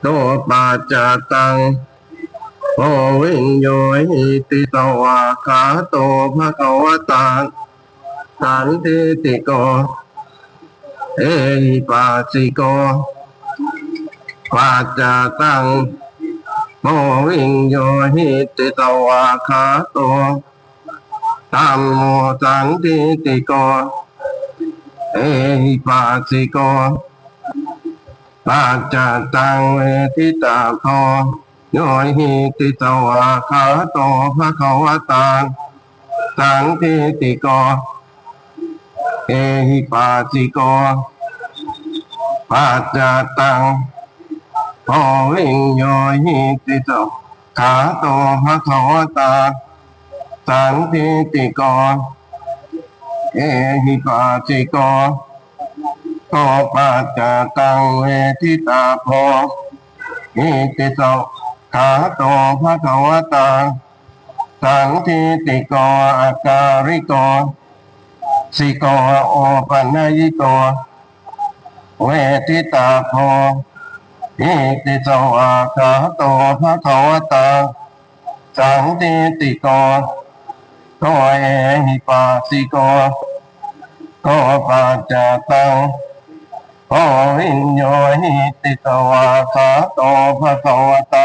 โตปัจจตังโอวิญโยหิติตวาคาโตภะคะวะตังสันติติโก เอหิปัสสิโกปัจจตังโมวิญโยหิติตวาคาโตตัมโมสันติติโก เอหิปัสสิโก ปัจจตังเวทิตาโพโยหิติตวาคาโตภะคะวะตังสังทิติโก เอหิปัสสิโกปัจจตังโพวิญโยหิติตวาโตภะคะวะตังสังทิติโก เอหิปัสสิโก โตปัจจตังเวทิตาโพอิติโตขาโตภะคะวะตังสังทิติโกอาการิโกสิโกโอปัญญิโก เวทิตาโพอิติโตอาคาโตภะคะวะตังสังทิติโกโตเอหิปัสสิโกโตปัจจตัง โอวิโยหิติตวาสาโตภะคะวตา